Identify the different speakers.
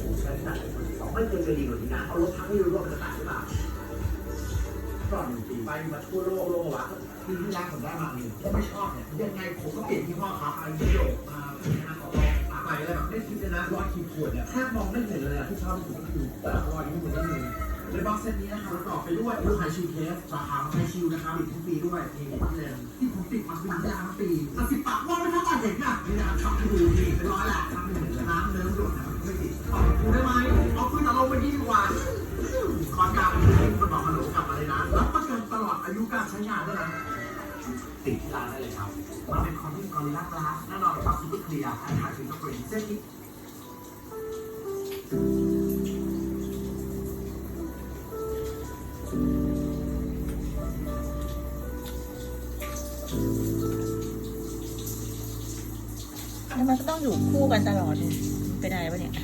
Speaker 1: สูงและหนักสองไม่เคยจะดีกว่านี้นะเอารถทั้งนี้รวมจะตายหรือเปล่าก่อนปีไปมาทั่วโลกโลกวะที่ที่ร้านผมได้มาเนี่ยผมไม่ชอบเนี่ยยังไงผมก็เปลี่ยนที่ห้อครับอันยุโรปมานะขอลองมาใหม่แล้วแบบไม่คิดเลยนะรอยขีดขวดเนี่ยแทบมองไม่เห็นเลยอะที่ชอบที่สุดก็คือรอยขีดข่วนนั่นเองในบ็อกเซตนี้นะคะประกอบไปด้วยลูกไข่ชิลเคสสาขาไข่ชิลนะครับอีกทุกปีด้วยนี่ที่ผมติดมาเป็นยาปีแต่สิบปากว่าไม่เท่ากันเห็กนะนี่นะครับดู ตลอดอายุการใช้งานด้วยนะติดที่ร้านได้เลยครับมาเป็นคอนที่กอริลลากลาสแน่นอนครับซุปเปอร์เคลียร์ไอถ่ายฟิล์มสกรีนเส้นนี้
Speaker 2: แล้วมันก็ต้องอยู่คู่กันตลอดเลยเป็นอะไรวะเนี่ย